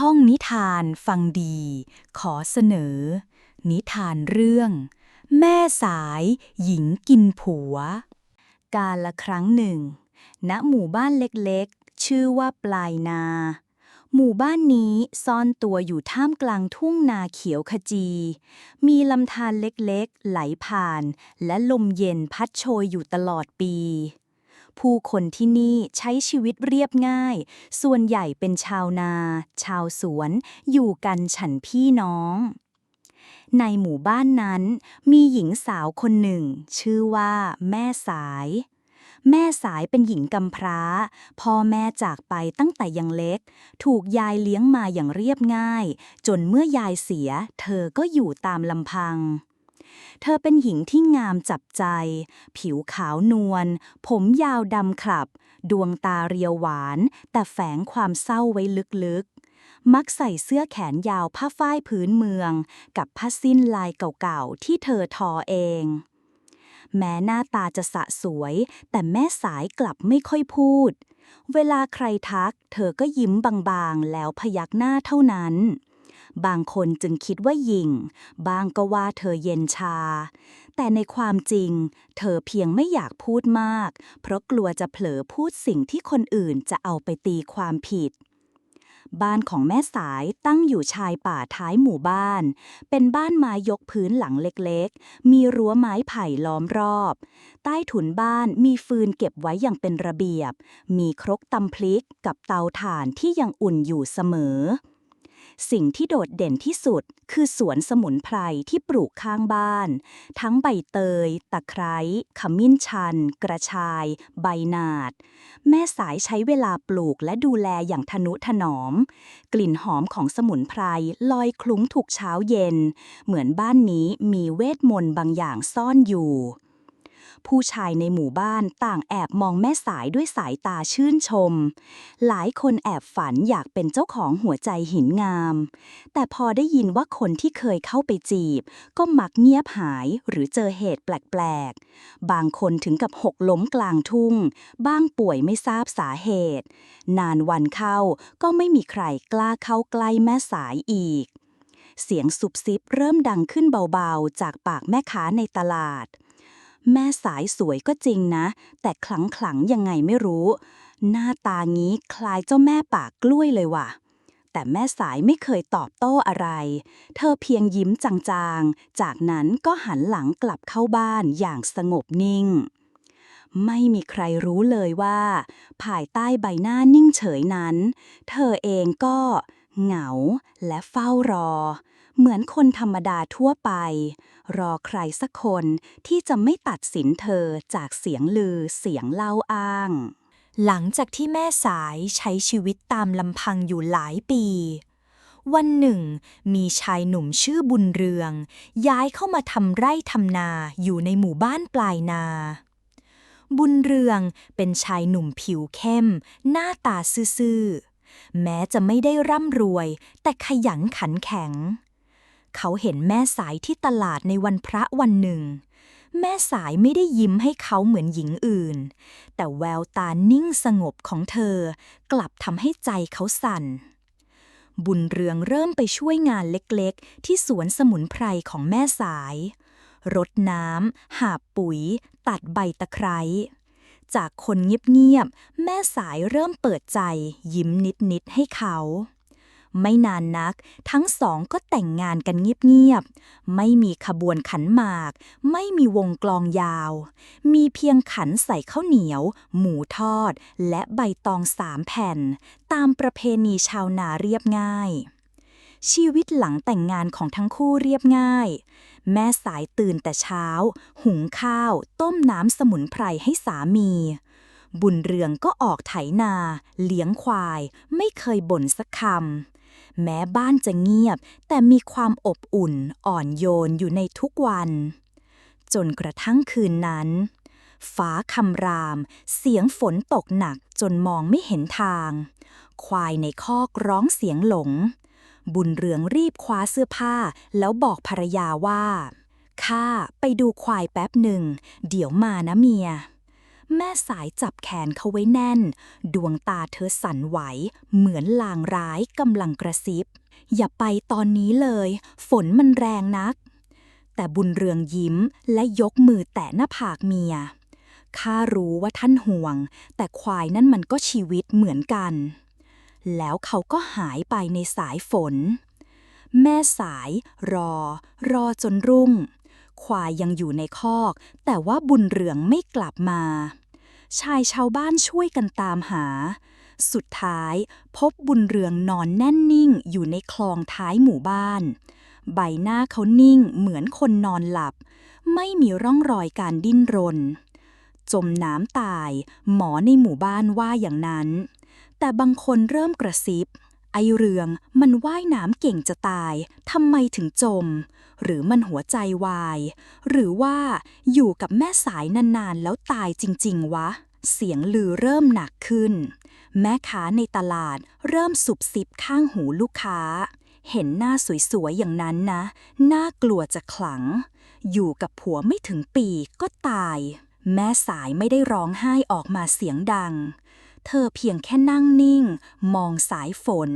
ช่องนิทานฟังดี ขอเสนอ นิทานเรื่อง แม่สายหญิงกินผัว กาลละครั้งหนึ่ง ณหมู่บ้านเล็กๆ ชื่อว่าปลายนา หมู่บ้านนี้ซ่อนตัวอยู่ท่ามกลางทุ่งนาเขียวขจี มีลำธารเล็กๆ ไหลผ่าน และลมเย็นพัดโชยอยู่ตลอดปี ผู้คนที่นี่ใช้ชีวิตเรียบง่าย ส่วนใหญ่เป็นชาวนา ชาวสวน อยู่กันฉันพี่น้อง ในหมู่บ้านนั้น มีหญิงสาวคนหนึ่ง ชื่อว่า แม่สาย แม่สายเป็นหญิงกำพร้า พ่อแม่จากไปตั้งแต่ยังเล็ก ถูกยายเลี้ยงมาอย่างเรียบง่าย จนเมื่อยายเสีย เธอก็อยู่ตามลำพัง เธอเป็นหญิงที่งามจับใจ ผิวขาวนวล ผมยาวดำขลับ ดวงตาเรียวหวาน แต่แฝงความเศร้าไว้ลึกๆ มักใส่เสื้อแขนยาวผ้าฝ้ายพื้นเมือง กับผ้าสิ้นลายเก่าๆ ที่เธอทอเองแม้หน้าตาจะสะสวย แต่แม่สายกลับไม่ค่อยพูด เวลาใครทัก เธอก็ยิ้มบางๆ แล้วพยักหน้าเท่านั้น บางคนจึงคิดว่าหยิงบางก็ว่าเธอเย็นชา แต่ในความจริง เธอเพียงไม่อยากพูดมาก เพราะกลัวจะเผลอพูดสิ่งที่คนอื่นจะเอาไปตีความผิดบ้านของแม่สายตั้งอยู่ชายป่าท้ายหมู่บ้าน เป็นบ้านไม้ยกพื้นหลังเล็กๆ มีรั้วไม้ไผ่ล้อมรอบ ใต้ถุนบ้านมีฟืนเก็บไว้อย่างเป็นระเบียบ มีครกตำพลิกกับเตาถ่านที่ยังอุ่นอยู่เสมอ สิ่งที่โดดเด่นที่สุด คือสวนสมุนไพรที่ปลูกข้างบ้าน ทั้งใบเตย ตะไคร้ขมิ้นชัน กระชาย ใบนาด แม่สายใช้เวลาปลูกและดูแลอย่างทนุถนอม กลิ่นหอมของสมุนไพรลอยคลุ้งทุกเช้าเย็น เหมือนบ้านนี้มีเวทมนต์บางอย่างซ่อนอยู่ ผู้ชายในหมู่บ้านต่างแอบมองแม่สายด้วยสายตาชื่นชม หลายคนแอบฝันอยากเป็นเจ้าของหัวใจหินงาม แต่พอได้ยินว่าคนที่เคยเข้าไปจีบ ก็มักเงียบหายหรือเจอเหตุแปลกๆ บางคนถึงกับหกล้มกลางทุ่ง บ้างป่วยไม่ทราบสาเหตุ นานวันเข้าก็ไม่มีใครกล้าเข้าใกล้แม่สายอีกเสียงสุบซิบเริ่มดังขึ้นเบาๆ จากปากแม่ค้าในตลาด แม่สายสวยก็จริงนะ แต่ขลังขลังๆยังไงไม่รู้ หน้าตางี้คล้ายเจ้าแม่ปากกล้วยเลยว่ะ แต่แม่สายไม่เคยตอบโต้อะไร เธอเพียงยิ้มจางๆ จากนั้นก็หันหลังกลับเข้าบ้านอย่างสงบนิ่ง ไม่มีใครรู้เลยว่า ภายใต้ใบหน้านิ่งเฉยนั้น เธอเองก็เหงาและเฝ้ารอ เหมือนคนธรรมดาทั่วไป รอใครสักคนที่จะไม่ตัดสินเธอจากเสียงลือเสียงเล่าอ้าง หลังจากที่แม่สายใช้ชีวิตตามลำพังอยู่หลายปี วันหนึ่ง มีชายหนุ่มชื่อบุญเรือง ย้ายเข้ามาทำไร่ทำนาอยู่ในหมู่บ้านปลายนาบุญเรืองเป็นชายหนุ่มผิวเข้ม หน้าตาซื่อ แม้จะไม่ได้ร่ำรวย แต่ขยันขันแข็ง เขาเห็นแม่สายที่ตลาดในวันพระวันหนึ่ง แม่สายไม่ได้ยิ้มให้เขาเหมือนหญิงอื่น แต่แววตานิ่งสงบของเธอ กลับทำให้ใจเขาสั่น บุญเรืองเริ่มไปช่วยงานเล็กๆ ที่สวนสมุนไพรของแม่สายรดน้ำ หาปุ๋ย ตัดใบตะไคร้ จากคนเงียบๆ แม่สายเริ่มเปิดใจ ยิ้มนิดๆ ให้เขา ไม่นานนัก ทั้งสองก็แต่งงานกันเงียบๆ ไม่มีขบวนขันหมาก ไม่มีวงกลองยาว มีเพียงขันใส่ข้าวเหนียว หมูทอด และใบตองสามแผ่น ตามประเพณีชาวนาเรียบง่าย ชีวิตหลังแต่งงานของทั้งคู่เรียบง่าย แม่สายตื่นแต่เช้า หุงข้าว ต้มน้ำสมุนไพรให้สามีบุญเรืองก็ออกไถนา เลี้ยงควาย ไม่เคยบ่นสักคำ แม้บ้านจะเงียบ แต่มีความอบอุ่นอ่อนโยนอยู่ในทุกวัน จนกระทั่งคืนนั้นฟ้าคำราม เสียงฝนตกหนักจนมองไม่เห็นทาง ควายในคอกร้องเสียงหลง บุญเรืองรีบคว้าเสื้อผ้า แล้วบอกภรรยาว่า ข้าไปดูควายแป๊บหนึ่ง เดี๋ยวมานะเมีย แม่สายจับแขนเขาไว้แน่น ดวงตาเธอสั่นไหว เหมือนลางร้ายกำลังกระซิบ อย่าไปตอนนี้เลย ฝนมันแรงนัก แต่บุญเรืองยิ้มและยกมือแตะหน้าผากเมีย ข้ารู้ว่าท่านห่วง แต่ควายนั่นมันก็ชีวิตเหมือนกัน แล้วเขาก็หายไปในสายฝน แม่สายรอ รอจนรุ่ง ควายยังอยู่ในคอก แต่ว่าบุญเรืองไม่กลับมา ชายชาวบ้านช่วยกันตามหา สุดท้ายพบบุญเรืองนอนแน่นนิ่งอยู่ในคลองท้ายหมู่บ้าน ใบหน้าเขานิ่งเหมือนคนนอนหลับ ไม่มีร่องรอยการดิ้นรน จมน้ำตาย หมอในหมู่บ้านว่าอย่างนั้น แต่บางคนเริ่มกระซิบไอเรืองมันว่ายน้ำเก่งจะตาย ทำไมถึงจม หรือมันหัวใจวาย หรือว่าอยู่กับแม่สายนานๆ แล้วตายจริง ๆ วะ เสียงลือเริ่มหนักขึ้น แม่ค้าในตลาดเริ่มสุบซิบข้างหูลูกค้า เห็นหน้าสวยๆอย่างนั้นนะ น่ากลัวจะขลัง อยู่กับผัวไม่ถึงปีก็ตาย แม่สายไม่ได้ร้องไห้ออกมาเสียงดัง เธอเพียงแค่นั่งนิ่ง มองสายฝน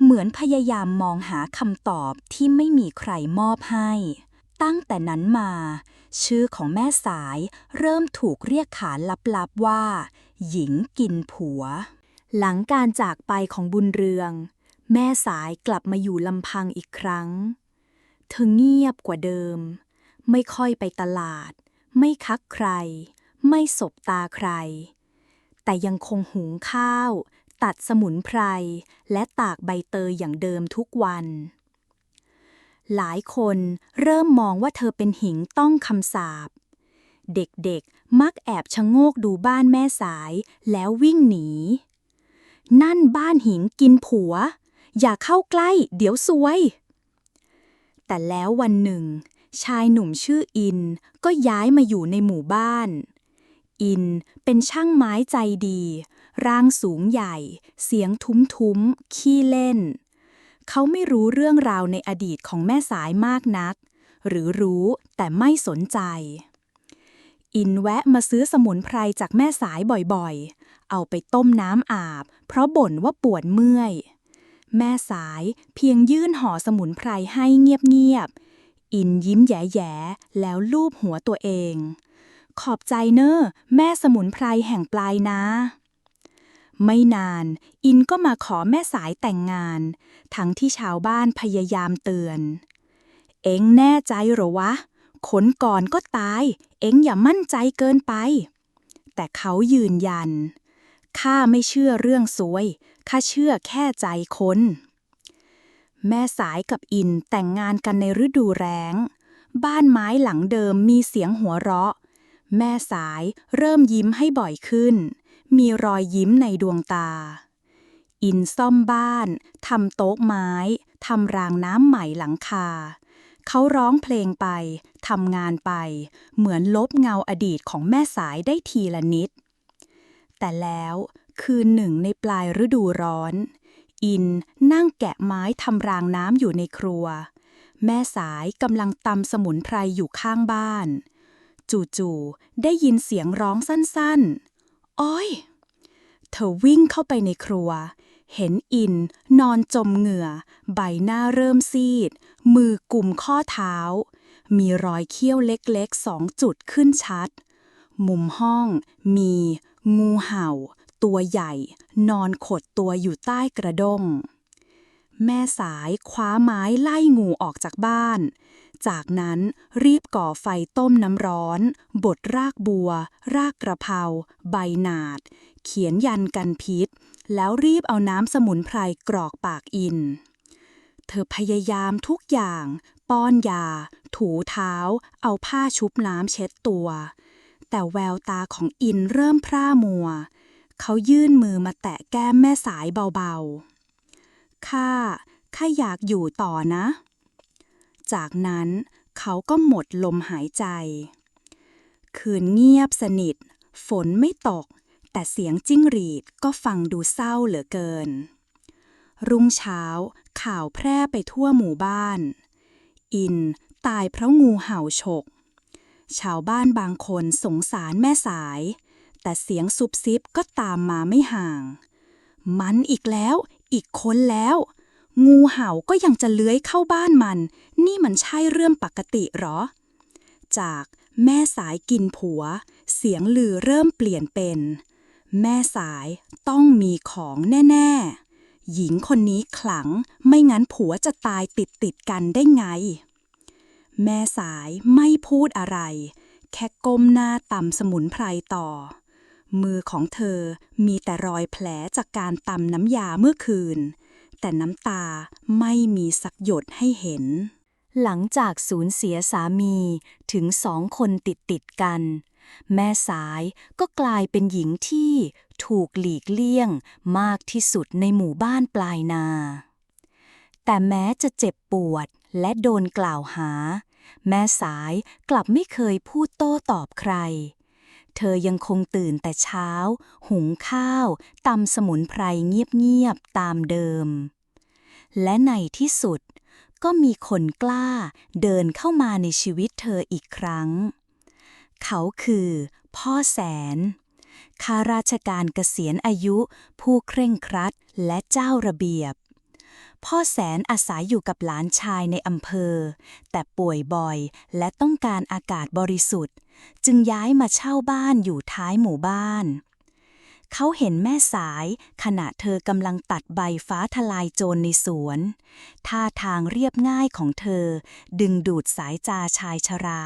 เหมือนพยายามมองหาคำตอบที่ไม่มีใครมอบให้ ตั้งแต่นั้นมา ชื่อของแม่สายเริ่มถูกเรียกขานลับๆว่า หญิงกินผัว หลังการจากไปของบุญเรือง แม่สายกลับมาอยู่ลำพังอีกครั้ง เธอเงียบกว่าเดิม ไม่ค่อยไปตลาด ไม่คักใคร ไม่สบตาใคร แต่ยังคงหุงข้าว ตัดสมุนไพร และตากใบเตยอย่างเดิมทุกวัน หลายคนเริ่มมองว่าเธอเป็นหิงต้องคำสาป เด็กๆมักแอบชะโงกดูบ้านแม่สายแล้ววิ่งหนี นั่นบ้านหิงกินผัว อย่าเข้าใกล้เดี๋ยวซวย แต่แล้ววันหนึ่ง ชายหนุ่มชื่ออินก็ย้ายมาอยู่ในหมู่บ้านอินเป็นช่างไม้ใจดี ร่างสูงใหญ่ เสียงทุ้มๆ ขี้เล่น เขาไม่รู้เรื่องราวในอดีตของแม่สายมากนัก หรือรู้แต่ไม่สนใจ อินแวะมาซื้อสมุนไพรจากแม่สายบ่อยๆ เอาไปต้มน้ำอาบ เพราะบ่นว่าปวดเมื่อย แม่สายเพียงยื่นห่อสมุนไพรให้เงียบๆ อินยิ้มแย่ๆ แล้วลูบหัวตัวเองขอบใจเนอะแม่สมุนไพรแห่งปลายนา ไม่นาน อินก็มาขอแม่สายแต่งงาน ทั้งที่ชาวบ้านพยายามเตือน เอ็งแน่ใจหรอวะ ขนก่อนก็ตาย เอ็งอย่ามั่นใจเกินไป แต่เขายืนยัน ข้าไม่เชื่อเรื่องซวย ข้าเชื่อแค่ใจคน แม่สายกับอินแต่งงานกันในฤดูแล้งบ้านไม้หลังเดิมมีเสียงหัวเราะ แม่สายเริ่มยิ้มให้บ่อยขึ้น มีรอยยิ้มในดวงตา อินซ่อมบ้านทำโต๊ะไม้ทำรางน้ำใหม่หลังคา เขาร้องเพลงไปทำงานไป เหมือนลบเงาอดีตของแม่สายได้ทีละนิด แต่แล้วคืนหนึ่งในปลายฤดูร้อน อินนั่งแกะไม้ทำรางน้ำอยู่ในครัว แม่สายกำลังตำสมุนไพรอยู่ข้างบ้าน จู่ๆได้ยินเสียงร้องสั้นๆ อ้อยเธอวิ่งเข้าไปในครัว เห็นอินนอนจมเหงื่อ ใบหน้าเริ่มซีด มือกุมข้อเท้า มีรอยเขี้ยวเล็กๆสองจุดขึ้นชัด มุมห้องมี งูเห่า ตัวใหญ่ นอนขดตัวอยู่ใต้กระด้งแม่สายคว้าไม้ไล่งูออกจากบ้าน จากนั้นรีบก่อไฟต้มน้ำร้อน บดรากบัว รากกระเพราใบหนาด เขียนยันกันพิษ แล้วรีบเอาน้ำสมุนไพรกรอกปากอิน เธอพยายามทุกอย่าง ป้อนยา ถูเท้า เอาผ้าชุบน้ำเช็ดตัว แต่แววตาของอินเริ่มพร่ามัว เขายื่นมือมาแตะแก้มแม่สายเบาๆข้าข้าอยากอยู่ต่อนะ จากนั้นเขาก็หมดลมหายใจ คืนเงียบสนิท ฝนไม่ตก แต่เสียงจิ้งหรีดก็ฟังดูเศร้าเหลือเกิน รุ่งเช้าข่าวแพร่ไปทั่วหมู่บ้าน อินตายเพราะงูเห่าฉก ชาวบ้านบางคนสงสารแม่สาย แต่เสียงซุบซิบก็ตามมาไม่ห่าง มันอีกแล้ว อีกคนแล้ว งูเห่าก็ยังจะเลื้อยเข้าบ้านมัน นี่มันใช่เรื่องปกติหรอ จากแม่สายกินผัว เสียงลือเริ่มเปลี่ยนเป็น แม่สายต้องมีของแน่ ๆ หญิงคนนี้ขลังไม่งั้นผัวจะตายติดติดๆกันได้ไง แม่สายไม่พูดอะไร แค่ก้มหน้าตำสมุนไพรต่อ มือของเธอมีแต่รอยแผลจากการตำน้ำยาเมื่อคืน แต่น้ำตาไม่มีสักหยดให้เห็น หลังจากสูญเสียสามีถึงสองคนติดติดกัน แม่สายก็กลายเป็นหญิงที่ถูกหลีกเลี่ยงมากที่สุดในหมู่บ้านปลายนา แต่แม้จะเจ็บปวดและโดนกล่าวหา แม่สายกลับไม่เคยพูดโต้ตอบใคร เธอยังคงตื่นแต่เช้า หุงข้าวตำสมุนไพรเงียบๆตามเดิม และในที่สุด ก็มีคนกล้าเดินเข้ามาในชีวิตเธออีกครั้ง เขาคือ พ่อแสนข้าราชการเกษียณอายุ ผู้เคร่งครัดและเจ้าระเบียบ พ่อแสนอาศัยอยู่กับหลานชายในอำเภอ แต่ป่วยบ่อยและต้องการอากาศบริสุทธิ์ จึงย้ายมาเช่าบ้านอยู่ท้ายหมู่บ้าน เขาเห็นแม่สายขณะเธอกำลังตัดใบฟ้าทลายโจรในสวน ท่าทางเรียบง่ายของเธอ ดึงดูดสายตาชายชรา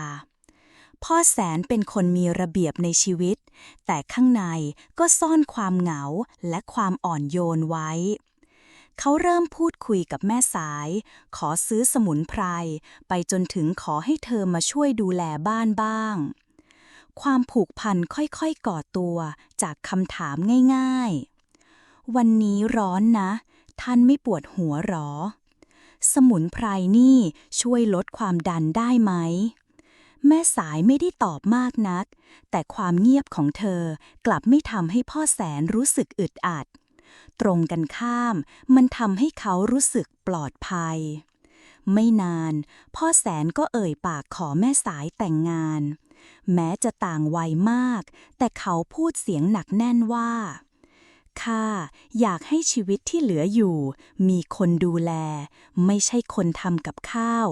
พ่อแสนเป็นคนมีระเบียบในชีวิต แต่ข้างในก็ซ่อนความเหงาและความอ่อนโยนไว้เขาเริ่มพูดคุยกับแม่สาย ขอซื้อสมุนไพร ไปจนถึงขอให้เธอมาช่วยดูแลบ้านบ้าง ความผูกพันค่อยๆก่อตัวจากคำถามง่ายๆ วันนี้ร้อนนะ ท่านไม่ปวดหัวหรอ สมุนไพรนี่ช่วยลดความดันได้ไหม แม่สายไม่ได้ตอบมากนัก แต่ความเงียบของเธอกลับไม่ทำให้พ่อแสนรู้สึกอึดอัด ตรงกันข้ามมันทำให้เขารู้สึกปลอดภัย ไม่นาน พ่อแสนก็เอ่ยปากขอแม่สายแต่งงาน แม้จะต่างวัยมาก แต่เขาพูดเสียงหนักแน่นว่าข้าอยากให้ชีวิตที่เหลืออยู่ มีคนดูแล ไม่ใช่คนทำกับข้าว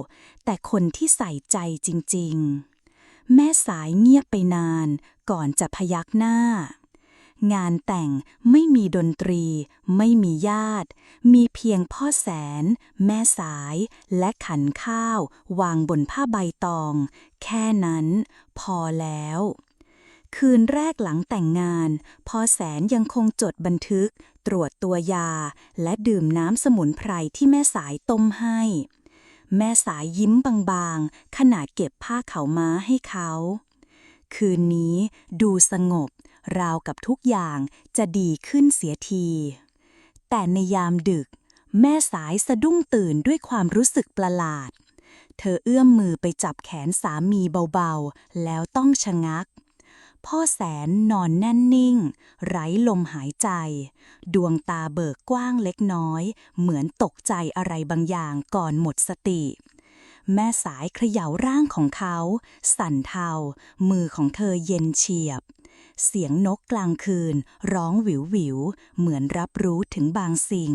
แต่คนที่ใส่ใจจริง ๆ แม่สายเงียบไปนานก่อนจะพยักหน้า งานแต่งไม่มีดนตรี ไม่มีญาติ มีเพียงพ่อแสน แม่สาย และขันข้าว วางบนผ้าใบตอง แค่นั้น พอแล้ว คืนแรกหลังแต่งงาน พ่อแสนยังคงจดบันทึก ตรวจตัวยา และดื่มน้ำสมุนไพรที่แม่สายต้มให้แม่สายยิ้มบางๆ ขณะเก็บผ้าขาวม้าให้เขา คืนนี้ดูสงบ ราวกับทุกอย่างจะดีขึ้นเสียที แต่ในยามดึก แม่สายสะดุ้งตื่นด้วยความรู้สึกประหลาด เธอเอื้อมมือไปจับแขนสามีเบาๆ แล้วต้องชะงัก พ่อแสนนอนแน่นนิ่ง ไร้ลมหายใจ ดวงตาเบิกกว้างเล็กน้อย เหมือนตกใจอะไรบางอย่างก่อนหมดสติแม่สายเขย่าร่างของเขา สั่นเทา มือของเธอเย็นเฉียบ เสียงนกกลางคืน ร้องหวิวหวิว เหมือนรับรู้ถึงบางสิ่ง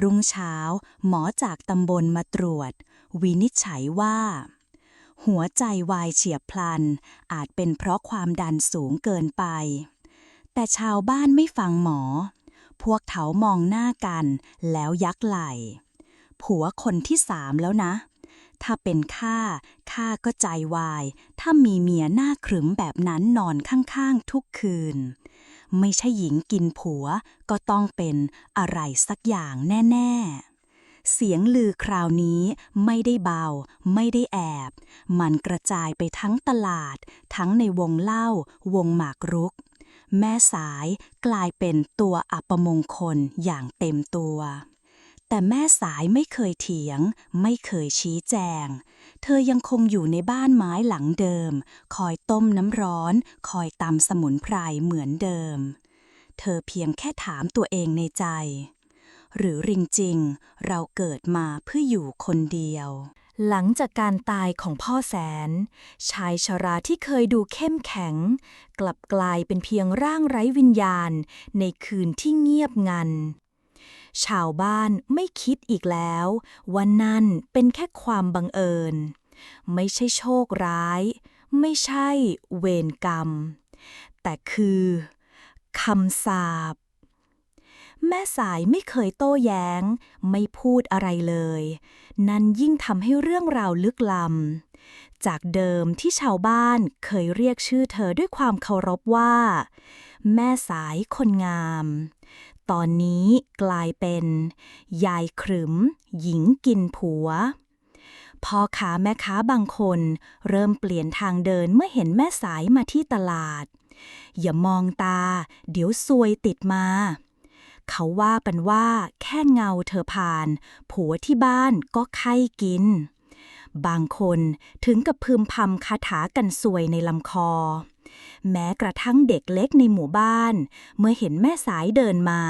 รุ่งเช้า หมอจากตำบลมาตรวจ วินิจฉัยว่า หัวใจวายเฉียบพลัน อาจเป็นเพราะความดันสูงเกินไป แต่ชาวบ้านไม่ฟังหมอ พวกเขามองหน้ากันแล้วยักไหล่ ผัวคนที่สามแล้วนะ ถ้าเป็นข้าข้าก็ใจวาย ถ้ามีเมียหน้าขรึมแบบนั้นนอนข้างๆทุกคืน ไม่ใช่หญิงกินผัว ก็ต้องเป็นอะไรสักอย่างแน่ๆเสียงลือคราวนี้ไม่ได้เบา ไม่ได้แอบ มันกระจายไปทั้งตลาด ทั้งในวงเล่า วงหมากรุก แม่สายกลายเป็นตัวอัปมงคลอย่างเต็มตัว แต่แม่สายไม่เคยเถียง ไม่เคยชี้แจง เธอยังคงอยู่ในบ้านไม้หลังเดิม คอยต้มน้ำร้อน คอยตำสมุนไพรเหมือนเดิม เธอเพียงแค่ถามตัวเองในใจ หรือริงจริง เราเกิดมาเพื่ออยู่คนเดียว หลังจากการตายของพ่อแสน ชายชราที่เคยดูเข้มแข็ง กลับกลายเป็นเพียงร่างไร้วิญญาณ ในคืนที่เงียบงัน ชาวบ้านไม่คิดอีกแล้วว่านั่นเป็นแค่ความบังเอิญ ไม่ใช่โชคร้าย ไม่ใช่เวรกรรม แต่คือคำสาปแม่สายไม่เคยโต้แย้ง ไม่พูดอะไรเลย นั่นยิ่งทำให้เรื่องราวลึกล้ำจากเดิมที่ชาวบ้านเคยเรียกชื่อเธอด้วยความเคารพว่า แม่สายคนงาม ตอนนี้กลายเป็น ยายขรึม หญิงกินผัวพ่อค้าแม่ค้าบางคน เริ่มเปลี่ยนทางเดินเมื่อเห็นแม่สายมาที่ตลาด อย่ามองตา เดี๋ยวซวยติดมา เขาว่ากันว่าแค่เงาเธอผ่าน ผัวที่บ้านก็ไข้กิน บางคนถึงกับพึมพำคาถากันซวยในลำคอ แม้กระทั่งเด็กเล็กในหมู่บ้าน เมื่อเห็นแม่สายเดินมา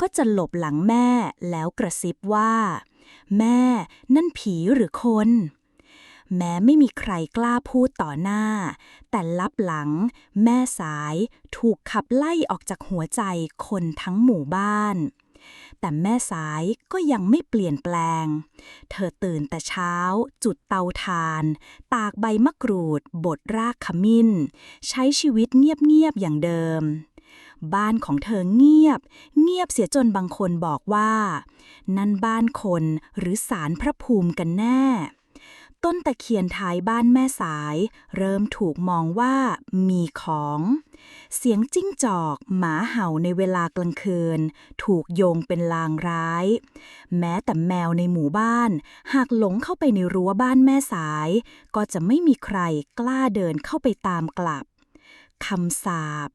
ก็จะหลบหลังแม่แล้วกระซิบว่า แม่นั่นผีหรือคน แม้ไม่มีใครกล้าพูดต่อหน้า แต่ลับหลัง แม่สายถูกขับไล่ออกจากหัวใจคนทั้งหมู่บ้าน แต่แม่สายก็ยังไม่เปลี่ยนแปลง เธอตื่นแต่เช้า จุดเตาถ่าน ตากใบมะกรูด บดรากขมิ้น ใช้ชีวิตเงียบ ๆ อย่างเดิม บ้านของเธอเงียบ เงียบเสียจนบางคนบอกว่า นั่นบ้านคนหรือสารพระภูมิกันแน่ ต้นตะเคียนท้ายบ้านแม่สาย เริ่มถูกมองว่ามีของ เสียงจิ้งจอก หมาเห่าในเวลากลางคืน ถูกโยงเป็นลางร้าย แม้แต่แมวในหมู่บ้าน หากหลงเข้าไปในรั้วบ้านแม่สาย ก็จะไม่มีใครกล้าเดินเข้าไปตามกลับ คำสาบ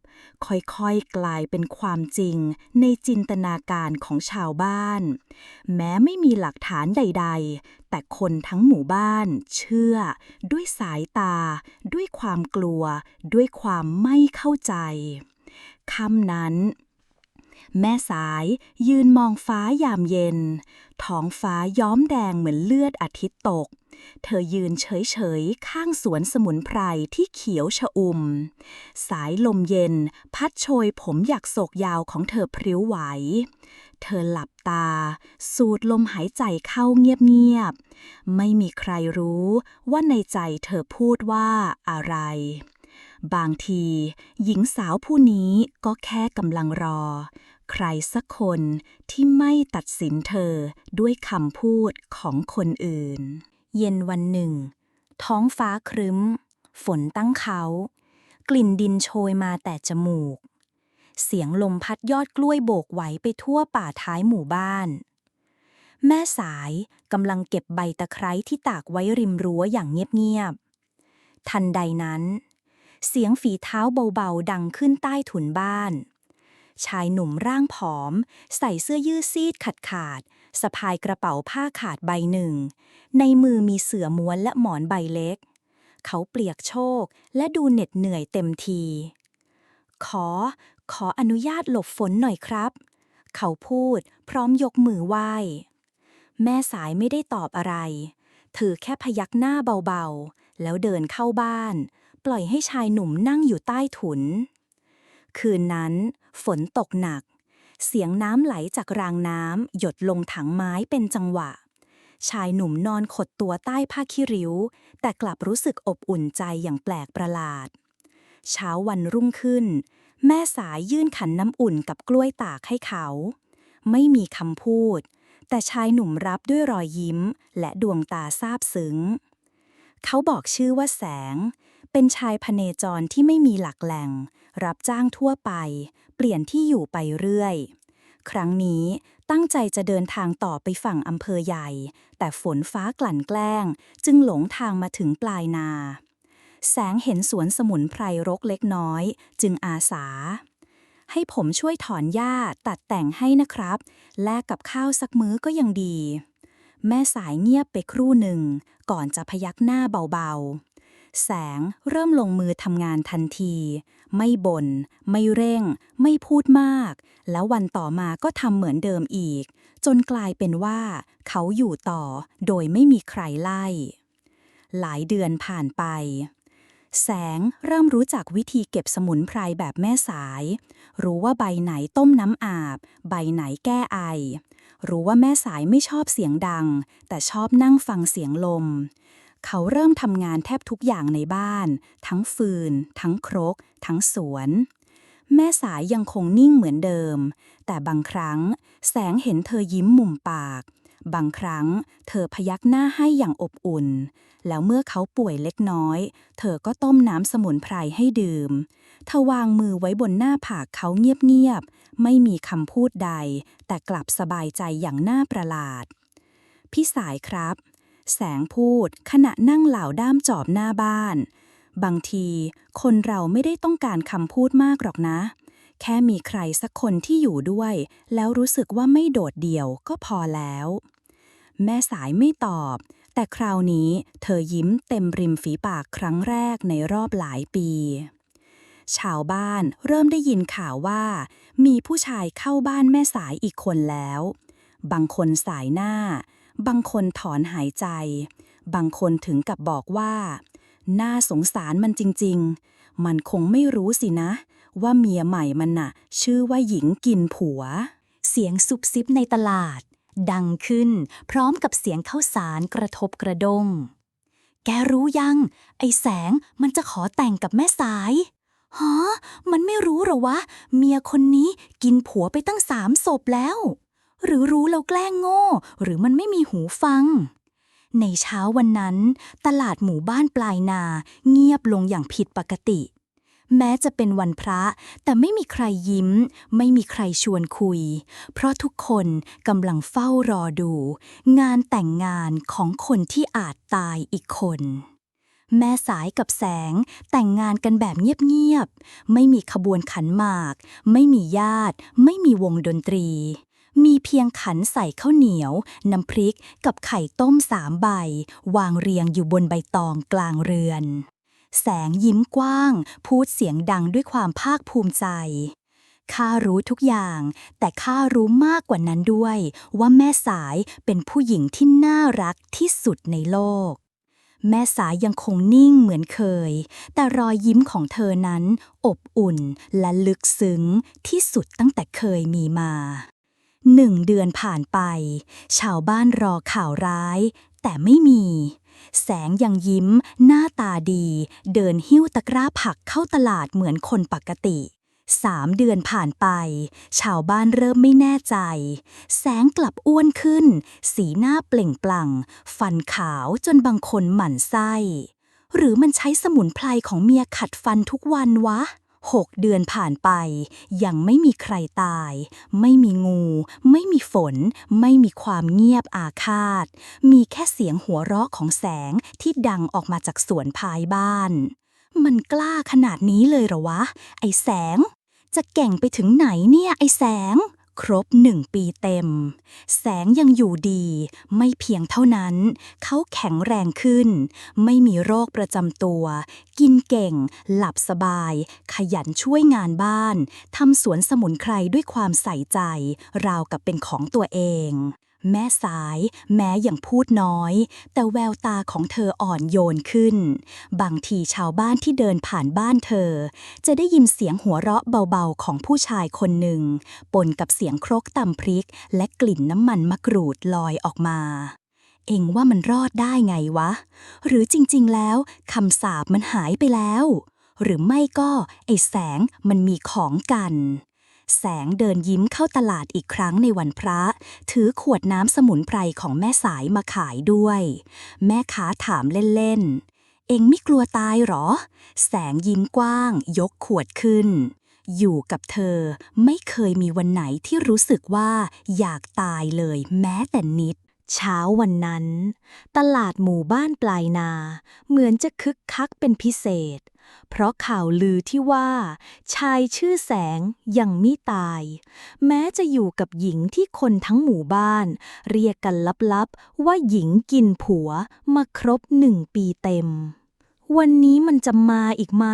ค่อยๆกลายเป็นความจริงในจินตนาการของชาวบ้าน แม้ไม่มีหลักฐานใด ๆ แต่คนทั้งหมู่บ้านเชื่อ ด้วยสายตา ด้วยความกลัว ด้วยความไม่เข้าใจคำนั้น แม่สายยืนมองฟ้ายามเย็น ท้องฟ้าย้อมแดงเหมือนเลือดอาทิตย์ตก เธอยืนเฉยๆ ข้างสวนสมุนไพรที่เขียวชอุ่มสายลมเย็น พัดโชยผมอยากโศกยาวของเธอพริ้วไหว เธอหลับตา สูดลมหายใจเข้าเงียบๆ ไม่มีใครรู้ว่าในใจเธอพูดว่าอะไรบางที หญิงสาวผู้นี้ก็แค่กำลังรอ ใครสักคนที่ไม่ตัดสินเธอด้วยคำพูดของคนอื่น เย็นวันหนึ่ง ท้องฟ้าครึ้ม ฝนตั้งเขา กลิ่นดินโชยมาแต่จมูก เสียงลมพัดยอดกล้วยโบกไหวไปทั่วป่าท้ายหมู่บ้าน แม่สายกำลังเก็บใบตะไคร้ที่ตากไว้ริมรั้วอย่างเงียบๆ ทันใดนั้น เสียงฝีเท้าเบาๆ ดังขึ้นใต้ถุนบ้าน ชายหนุ่มร่างผอม ใส่เสื้อยืดซีดขาดขาดสะพายกระเป๋าผ้าขาดใบหนึ่ง ในมือมีเสื่อม้วนและหมอนใบเล็ก เขาเปียกโชกและดูเหน็ดเหนื่อยเต็มที ขอ ขออนุญาตหลบฝนหน่อยครับ เขาพูดพร้อมยกมือไหว้ แม่สายไม่ได้ตอบอะไรเธอแค่พยักหน้าเบาๆ แล้วเดินเข้าบ้าน ปล่อยให้ชายหนุ่มนั่งอยู่ใต้ถุน คืนนั้น ฝนตกหนัก เสียงน้ำไหลจากรางน้ำหยดลงถังไม้เป็นจังหวะ ชายหนุ่มนอนขดตัวใต้ผ้าขี้ริ้ว แต่กลับรู้สึกอบอุ่นใจอย่างแปลกประหลาด เช้าวันรุ่งขึ้น แม่สายยื่นขันน้ำอุ่นกับกล้วยตากให้เขา ไม่มีคำพูด แต่ชายหนุ่มรับด้วยรอยยิ้ม และดวงตาซาบซึ้ง เขาบอกชื่อว่าแสงเป็นชายพเนจรที่ไม่มีหลักแหล่ง รับจ้างทั่วไป เปลี่ยนที่อยู่ไปเรื่อย ครั้งนี้ตั้งใจจะเดินทางต่อไปฝั่งอำเภอใหญ่ แต่ฝนฟ้ากลั่นแกล้ง จึงหลงทางมาถึงปลายนา แสงเห็นสวนสมุนไพรรกเล็กน้อย จึงอาสา ให้ผมช่วยถอนหญ้าตัดแต่งให้นะครับ แลกกับข้าวสักมื้อก็ยังดี แม่สายเงียบไปครู่หนึ่ง ก่อนจะพยักหน้าเบาๆ แสงเริ่มลงมือทำงานทันที ไม่บน่น ไม่เร่ง ไม่พูดมาก แล้ววันต่อมาก็ทำเหมือนเดิมอีก จนกลายเป็นว่า เขาอยู่ต่อโดยไม่มีใครไล่ หลายเดือนผ่านไป แสงเริ่มรู้จักวิธีเก็บสมุนไพรแบบแม่สาย รู้ว่าใบไหนต้มน้ำอาบ ใบไหนแก้ไอ รู้ว่าแม่สายไม่ชอบเสียงดัง แต่ชอบนั่งฟังเสียงลม เขาเริ่มทำงานแทบทุกอย่างในบ้าน ทั้งฟืน ทั้งครก ทั้งสวน แม่สายยังคงนิ่งเหมือนเดิม แต่บางครั้งแสงเห็นเธอยิ้มมุมปาก บางครั้งเธอพยักหน้าให้อย่างอบอุ่น แล้วเมื่อเขาป่วยเล็กน้อย เธอก็ต้มน้ำสมุนไพรให้ดื่มเธอวางมือไว้บนหน้าผากเขาเงียบๆ ไม่มีคำพูดใด แต่กลับสบายใจอย่างน่าประหลาด พี่สายครับ แสงพูดขณะนั่งเหล่าด้ามจอบหน้าบ้าน บางทีคนเราไม่ได้ต้องการคำพูดมากหรอกนะ แค่มีใครสักคนที่อยู่ด้วย แล้วรู้สึกว่าไม่โดดเดี่ยวก็พอแล้ว แม่สายไม่ตอบ แต่คราวนี้เธอยิ้มเต็มริมฝีปากครั้งแรกในรอบหลายปีชาวบ้านเริ่มได้ยินข่าวว่า มีผู้ชายเข้าบ้านแม่สายอีกคนแล้ว บางคนสายหน้า บางคนถอนหายใจ บางคนถึงกับบอกว่า น่าสงสารมันจริง ๆ มันคงไม่รู้สินะ ว่าเมียใหม่มันน่ะ ชื่อว่าหญิงกินผัว เสียงซุบซิบในตลาด ดังขึ้น พร้อมกับเสียงข้าวสารกระทบกระดง แกรู้ยัง ไอแสงมันจะขอแต่งกับแม่สายฮะมันไม่รู้หรอวะ เมียคนนี้กินผัวไปตั้งสามศพแล้ว หรือรู้แล้วแกล้งโง่ หรือมันไม่มีหูฟัง ในเช้าวันนั้น ตลาดหมู่บ้านปลายนา เงียบลงอย่างผิดปกติ แม้จะเป็นวันพระ แต่ไม่มีใครยิ้ม ไม่มีใครชวนคุย เพราะทุกคนกำลังเฝ้ารอดู งานแต่งงานของคนที่อาจตายอีกคนแม่สายกับแสงแต่งงานกันแบบเงียบๆ ไม่มีขบวนขันหมาก ไม่มีญาติ ไม่มีวงดนตรี มีเพียงขันใส่ข้าวเหนียว น้ำพริกกับไข่ต้มสามใบ วางเรียงอยู่บนใบตองกลางเรือน แสงยิ้มกว้าง พูดเสียงดังด้วยความภาคภูมิใจข้ารู้ทุกอย่าง แต่ข้ารู้มากกว่านั้นด้วย ว่าแม่สายเป็นผู้หญิงที่น่ารักที่สุดในโลก แม่สายยังคงนิ่งเหมือนเคย แต่รอยยิ้มของเธอนั้น อบอุ่นและลึกซึ้งที่สุดตั้งแต่เคยมีมา หนึ่งเดือนผ่านไป ชาวบ้านรอข่าวร้าย แต่ไม่มี แสงยังยิ้ม หน้าตาดี เดินหิ้วตะกร้าผักเข้าตลาดเหมือนคนปกติสามเดือนผ่านไป ชาวบ้านเริ่มไม่แน่ใจ แสงกลับอ้วนขึ้น สีหน้าเปล่งปลั่ง ฟันขาวจนบางคนหมั่นไส้ หรือมันใช้สมุนไพรของเมียขัดฟันทุกวันวะ หกเดือนผ่านไป ยังไม่มีใครตาย ไม่มีงู ไม่มีฝน ไม่มีความเงียบอาฆาต มีแค่เสียงหัวเราะของแสงที่ดังออกมาจากสวนภายบ้าน มันกล้าขนาดนี้เลยเหรอวะ ไอแสง จะเก่งไปถึงไหนเนี่ยไอแสง ครบหนึ่งปีเต็ม แสงยังอยู่ดี ไม่เพียงเท่านั้น เขาแข็งแรงขึ้น ไม่มีโรคประจำตัว กินเก่ง หลับสบาย ขยันช่วยงานบ้าน ทำสวนสมุนไพรด้วยความใส่ใจ ราวกับเป็นของตัวเอง แม่สาย แม้ยังพูดน้อย แต่แววตาของเธออ่อนโยนขึ้น บางทีชาวบ้านที่เดินผ่านบ้านเธอ จะได้ยินเสียงหัวเราะเบาๆของผู้ชายคนหนึ่ง ปนกับเสียงครกตำพริก และกลิ่นน้ำมันมะกรูดลอยออกมาเอ็งว่ามันรอดได้ไงวะ หรือจริงๆ แล้วคำสาปมันหายไปแล้ว หรือไม่ก็ไอแสงมันมีของกัน แสงเดินยิ้มเข้าตลาดอีกครั้งในวันพระ ถือขวดน้ำสมุนไพรของแม่สายมาขายด้วย แม่ค้าถามเล่นๆ เองไม่กลัวตายหรอ แสงยิ้มกว้าง ยกขวดขึ้น อยู่กับเธอไม่เคยมีวันไหนที่รู้สึกว่าอยากตายเลยแม้แต่นิด เช้าวันนั้น ตลาดหมู่บ้านปลายนา เหมือนจะคึกคักเป็นพิเศษ เพราะข่าวลือที่ว่า ชายชื่อแสงยังไม่ตาย แม้จะอยู่กับหญิงที่คนทั้งหมู่บ้าน เรียกกันลับๆ ว่าหญิงกินผัวมาครบหนึ่งปีเต็ม วันนี้มันจะมาอีกไหม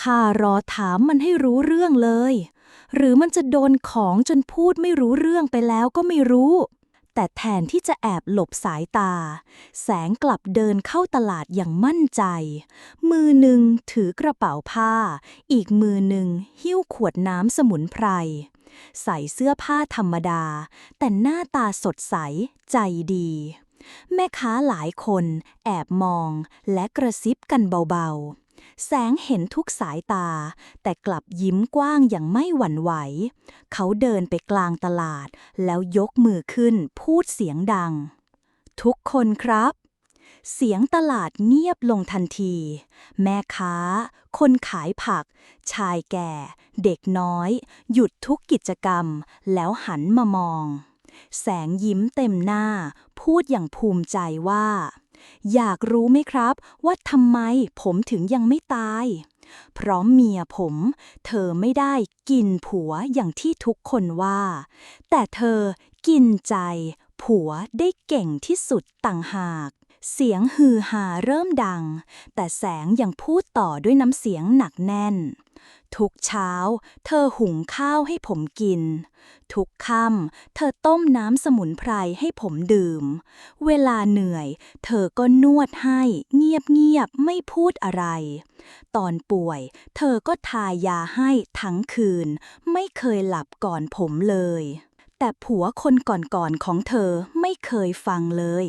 ข้ารอถามมันให้รู้เรื่องเลย หรือมันจะโดนของจนพูดไม่รู้เรื่องไปแล้วก็ไม่รู้ แต่แทนที่จะแอบหลบสายตา แสงกลับเดินเข้าตลาดอย่างมั่นใจ มือหนึ่งถือกระเป๋าผ้า อีกมือหนึ่งหิ้วขวดน้ำสมุนไพร ใส่เสื้อผ้าธรรมดา แต่หน้าตาสดใส ใจดี แม่ค้าหลายคน แอบมองและกระซิบกันเบาๆ แสงเห็นทุกสายตา แต่กลับยิ้มกว้างอย่างไม่หวั่นไหว เขาเดินไปกลางตลาด แล้วยกมือขึ้นพูดเสียงดัง ทุกคนครับ เสียงตลาดเงียบลงทันที แม่ค้า คนขายผัก ชายแก่ เด็กน้อย หยุดทุกกิจกรรม แล้วหันมามอง แสงยิ้มเต็มหน้า พูดอย่างภูมิใจว่า อยากรู้ไหมครับ ว่าทำไมผมถึงยังไม่ตาย เพราะเมียผม เธอไม่ได้กินผัวอย่างที่ทุกคนว่า แต่เธอกินใจ ผัวได้เก่งที่สุดต่างหาก เสียงฮือฮาเริ่มดัง แต่แสงยังพูดต่อด้วยน้ำเสียงหนักแน่น ทุกเช้า เธอหุงข้าวให้ผมกิน ทุกค่ำเธอต้มน้ำสมุนไพรให้ผมดื่ม เวลาเหนื่อย เธอก็นวดให้เงียบๆไม่พูดอะไร ตอนป่วย เธอก็ทายาให้ทั้งคืน ไม่เคยหลับก่อนผมเลย แต่ผัวคนก่อนๆของเธอไม่เคยฟังเลย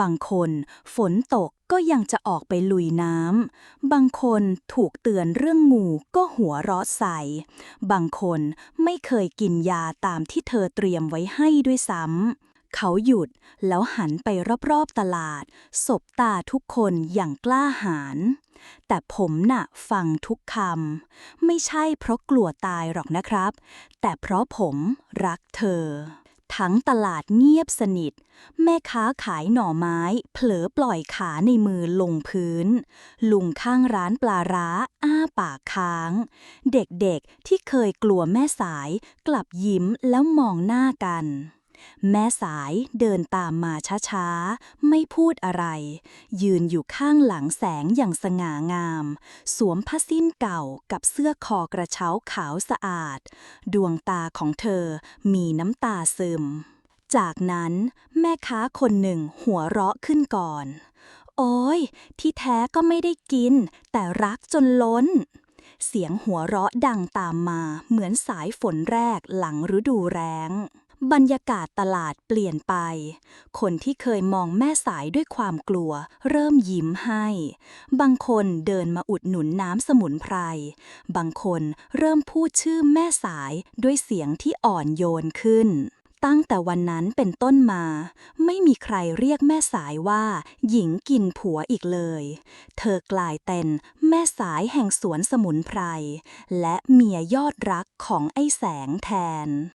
บางคนฝนตกก็ยังจะออกไปลุยน้ำ บางคนถูกเตือนเรื่องงูก็หัวเราะใส่ บางคนไม่เคยกินยาตามที่เธอเตรียมไว้ให้ด้วยซ้ำ เขาหยุดแล้วหันไปรอบๆตลาด สบตาทุกคนอย่างกล้าหาญ แต่ผมน่ะฟังทุกคำ ไม่ใช่เพราะกลัวตายหรอกนะครับ แต่เพราะผมรักเธอ ทั้งตลาดเงียบสนิท แม่ค้าขายหน่อไม้ เผลอปล่อยขาในมือลงพื้น ลุงข้างร้านปลาร้า อ้าปากค้าง เด็กๆที่เคยกลัวแม่สาย กลับยิ้มแล้วมองหน้ากัน แม่สายเดินตามมาช้าๆ ไม่พูดอะไร ยืนอยู่ข้างหลังแสงอย่างสง่างาม สวมผ้าสิ้นเก่ากับเสื้อคอกระเช้าขาวสะอาด ดวงตาของเธอมีน้ำตาซึม จากนั้นแม่ค้าคนหนึ่งหัวเราะขึ้นก่อน โอ้ย ที่แท้ก็ไม่ได้กิน แต่รักจนล้นเสียงหัวเราะดังตามมาเหมือนสายฝนแรกหลังฤดูแล้ง บรรยากาศตลาดเปลี่ยนไป คนที่เคยมองแม่สายด้วยความกลัว เริ่มยิ้มให้ บางคนเดินมาอุดหนุนน้ำสมุนไพร บางคนเริ่มพูดชื่อแม่สายด้วยเสียงที่อ่อนโยนขึ้น ตั้งแต่วันนั้นเป็นต้นมา ไม่มีใครเรียกแม่สายว่า หญิงกินผัวอีกเลย เธอกลายเป็นแม่สายแห่งสวนสมุนไพร และเมียยอดรักของไอ้แสงแทน